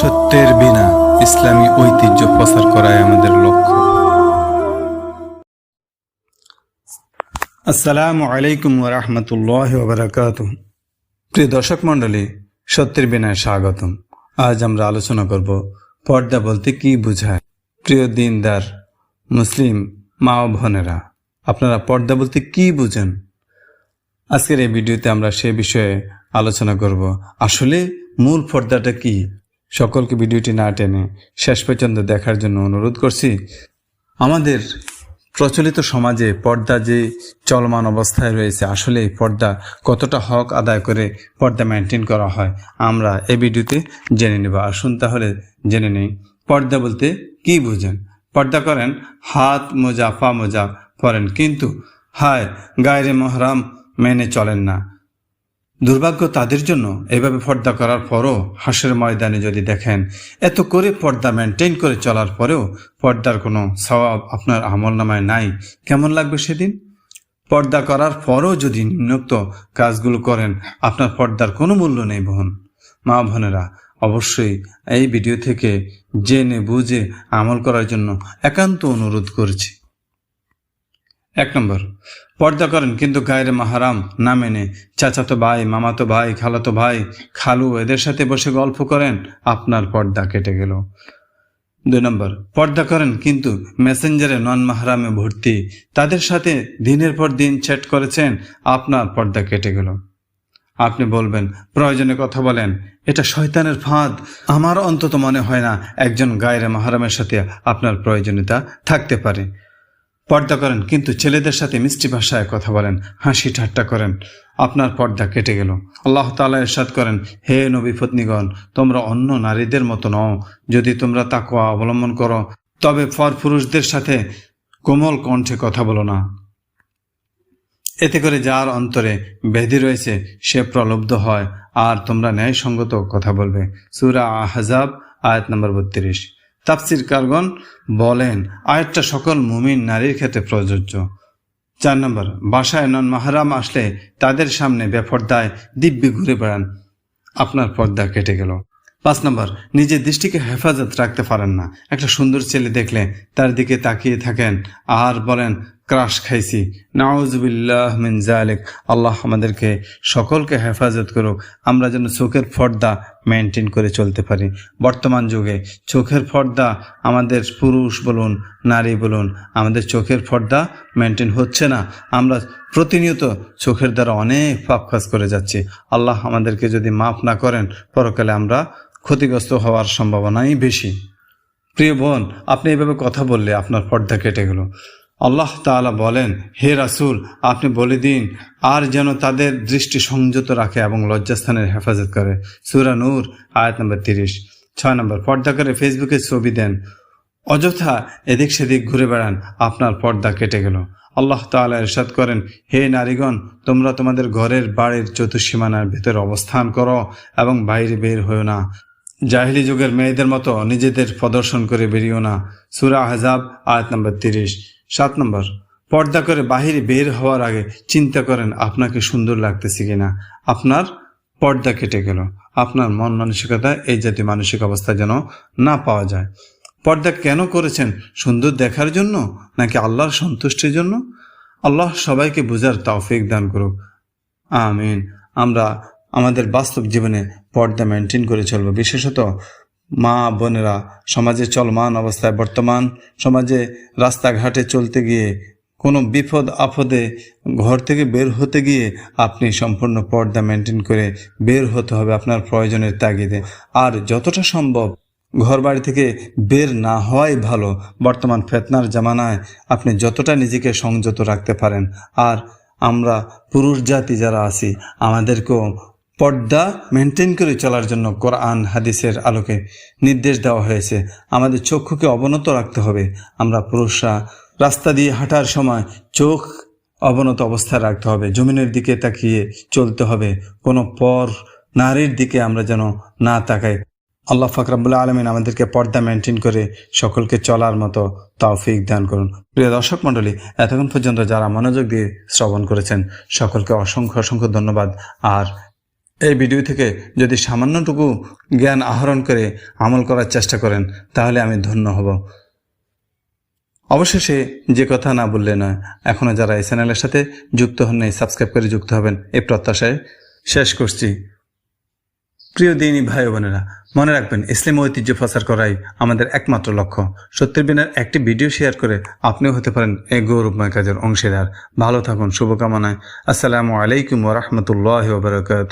সত্যের বিনা ইসলামী ঐতিহ্য প্রচার করাই আমাদের লক্ষ্য। আসসালামু আলাইকুম রহমতুল্লাহ বারাকাত প্রিয় দর্শক মণ্ডলী, সত্যের বিনায় স্বাগতম। আজ আমরা আলোচনা করব পর্দা বলতে কি বোঝায়। প্রিয় দিনদার, মুসলিম, মা ও বোনেরা, আপনারা পর্দা বলতে কি বুঝেন? আজকের এই ভিডিওতে আমরা সে বিষয়ে আলোচনা করব। আসলে মূল পর্দাটা কি? সকলকে ভিডিওটি না টেনে শেষ পর্যন্ত দেখার জন্য অনুরোধ করছি, আমাদের প্রচলিত সমাজে পর্দা যে চলমান অবস্থায় রয়েছে, আসলে পর্দা কতটা হক আদায় করে পর্দা মেনটেন করা হয়, আমরা এই ভিডিওতে জেনে নেব। আসুন তাহলে জেনে নেই, পর্দা বলতে কি বুঝেন? পর্দা করেন, হাত মোজা, পা মোজা পরেন, কিন্তু হায় গায়রে মহরাম মেনে চলেন না। দুর্ভাগ্য তাদের জন্য। এভাবে পর্দা করার পরও হাসের ময়দানে যদি দেখেন, এত করে পর্দা মেনটেন করে চলার পরেও পর্দার কোনো স্বভাব আপনার আমল নামায় নাই। কেমন লাগবে সেদিন? পর্দা করার পরও যদি নিম্নোক্ত কাজগুলো করেন, আপনার পর্দার কোনো মূল্য নেই বোন মা বোনেরা, অবশ্যই এই ভিডিও থেকে জেনে বুঝে আমল করার জন্য একান্ত অনুরোধ করছি। এক নম্বর, পর্দা করেন, কিন্তু গায়ের মাহারাম না মেনে। চাচাতো ভাই, মামাতো ভাই, খালাতো ভাই, খালু, এদের সাথে বসে গল্প করেন, আপনার পর্দা কেটে গেল। দুই নম্বর, পর্দা করেন, কিন্তু মেসেঞ্জারে নন মাহারামে ভর্তি। তাদের সাথে দিনের পর দিন চ্যাট করেছেন, আপনার পর্দা কেটে গেল। আপনি বলবেন, প্রয়োজনে কথা বলেন, এটা শয়তানের ফাঁদ। আমার অন্তত মনে হয় না, একজন গায়ের মাহারামের সাথে আপনার প্রয়োজনীয়তা থাকতে পারে। পর্দা করেন, কিন্তু ছেলেদের সাথে মিষ্টি ভাষায় কথা বলেন, হাসি ঠাট্টা করেন। আপনার পর্দা কেটে গেল। আল্লাহ তালা এরশাদ করেন, হে নবী পত্নীগণ, তোমরা অন্য নারীদের মতো নও। যদি তোমরা তাকওয়া অবলম্বন করো, তবে পর পুরুষদের সাথে কোমল কণ্ঠে কথা বলো না। এতে করে যার অন্তরে ব্যাধি রয়েছে, সে প্রলব্ধ হয়, আর তোমরা ন্যায়সঙ্গত কথা বলবে। সুরা আহজাব, আয়াত নম্বর বত্রিশ। তাফসির কারগন বলেন, আয়াতটা সকল মুমিন নারীর ক্ষেত্রে প্রযোজ্য। চার নম্বর, বাসায় নন মাহারাম আসলে তাদের সামনে বেপর্দায় দিব্যি ঘুরে বেড়ান। আপনার পর্দা কেটে গেল। পাঁচ নম্বর, নিজের দৃষ্টিকে হেফাজত রাখতে পারেন না। একটা সুন্দর ছেলে দেখলে তার দিকে তাকিয়ে থাকেন আর বলেন ক্রাশ খাইছি। নাউজুবিল্লাহ মিন জালেক আল্লাহ আমাদেরকে সকলকে হেফাজত করুক। আমরা যেন চোখের পর্দা মেনটেন করে চলতে পারি। বর্তমান যুগে চোখের পর্দা আমাদের পুরুষ বলুন, নারী বলুন, আমাদের চোখের পর্দা মেনটেন হচ্ছে না। আমরা প্রতিনিয়ত চোখের দ্বারা অনেক পাপ কাজ করে যাচ্ছি। আল্লাহ আমাদেরকে যদি মাফ না করেন, পরকালে আমরা ক্ষতিগ্রস্ত হওয়ার সম্ভাবনাই বেশি। প্রিয় বোন, আপনি এভাবে কথা বললে আপনার পর্দা কেটে গেল। আল্লাহ তাআলা বলেন, হে রাসুল, আপনি বলে দিন, আর যেন তাদের দৃষ্টি সংযত রাখে এবং লজ্জাস্থানের হেফাজত করে। সূরা নূর, আয়াত নম্বর তিরিশ। ছয় নম্বর, পর্দা করে ফেসবুকে ছবি দেন। অযথা এদিক সেদিক ঘুরে বেড়ান, আপনার পর্দা কেটে গেল। আল্লাহ তাআলা ইরশাদ করেন, হে নারীগণ, তোমরা তোমাদের ঘরের বাড়ির চতুর্সীমানার ভেতরে অবস্থান করো এবং বাইরে বের হয়েও না। জাহিলি যুগের মেয়েদের মতো নিজেদের প্রদর্শন করে বেরিয়েও না। সুরা আহজাব, আয়াত নম্বর তিরিশ। সাত নম্বর, পর্দা করে বাহিরে বের হওয়ার আগে চিন্তা করেন, আপনাকে সুন্দর লাগতেছে কিনা? আপনার পর্দা কেটে গেল। আপনার মন মানসিকতা এই জাতীয় মানসিক অবস্থা যেন না পাওয়া যায়। পর্দা কেন করেছেন? সুন্দর দেখার জন্য নাকি আল্লাহর সন্তুষ্টির জন্য? আল্লাহ সবাইকে বোঝার তৌফিক দান করুক। আমিন। আমরা আমাদের বাস্তব জীবনে পর্দা মেনটেন করে চলবো। বিশেষত মা, বোনেরা, সমাজে চলমান অবস্থায় বর্তমান সমাজে রাস্তাঘাটে চলতে গিয়ে, কোনো বিপদ, আপদে ঘর থেকে বের হতে গিয়ে আপনি সম্পূর্ণ পর্দা মেনটেন করে বের হতে হবে আপনার প্রয়োজনের তাগিদে। আর যতটা সম্ভব ঘর বাড়ি থেকে বের না হওয়াই ভালো। বর্তমান ফেতনার জামানায় আপনি যতটা নিজেকে সংযত রাখতে পারেন। আর আমরা পুরুষ জাতি যারা আছি, আমাদেরকেও পর্দা মেনটেন করে চলার জন্য কোরআন, হাদিসের আলোকে নির্দেশ দেওয়া হয়েছে। আমাদের চক্ষুকে অবনত রাখতে হবে। আমরা পুরুষরা রাস্তা দিয়ে হাঁটার সময় চোখ অবনত অবস্থায় রাখতে হবে। জমিনের দিকে তাকিয়ে চলতে হবে। কোনো পর নারীর দিকে আমরা যেন না তাকাই। আল্লাহ ফাকরাবুল্লাহ আলমিন আমাদেরকে পর্দা মেনটেন করে সকলকে চলার মতো তৌফিক দান করুন। প্রিয় দর্শক মণ্ডলী, এতক্ষণ পর্যন্ত যারা মনোযোগ দিয়ে শ্রবণ করেছেন, সকলকে অসংখ্য অসংখ্য ধন্যবাদ। আর এই ভিডিও থেকে যদি সামান্যটুকু জ্ঞান আহরণ করে আমল করার চেষ্টা করেন, তাহলে আমি ধন্য হব। অবশেষে যে কথা না বললে নয় এখনও যারা এই চ্যানেলের সাথে যুক্ত হন নাই, সাবস্ক্রাইব করে যুক্ত হবেন এই প্রত্যাশায়। শেষ করছি। প্রিয় দিনী ভাই বোনেরা, মনে রাখবেন, ইসলাম ঐতিহ্য প্রচার করাই আমাদের একমাত্র লক্ষ্য। সত্যের বিনার একটি ভিডিও শেয়ার করে আপনিও হতে পারেন এই গৌরবময় কাজের অংশীদার ভালো থাকুন, শুভকামনায়। আসসালামু আলাইকুম ওরহমতুল্লাহ বারকাত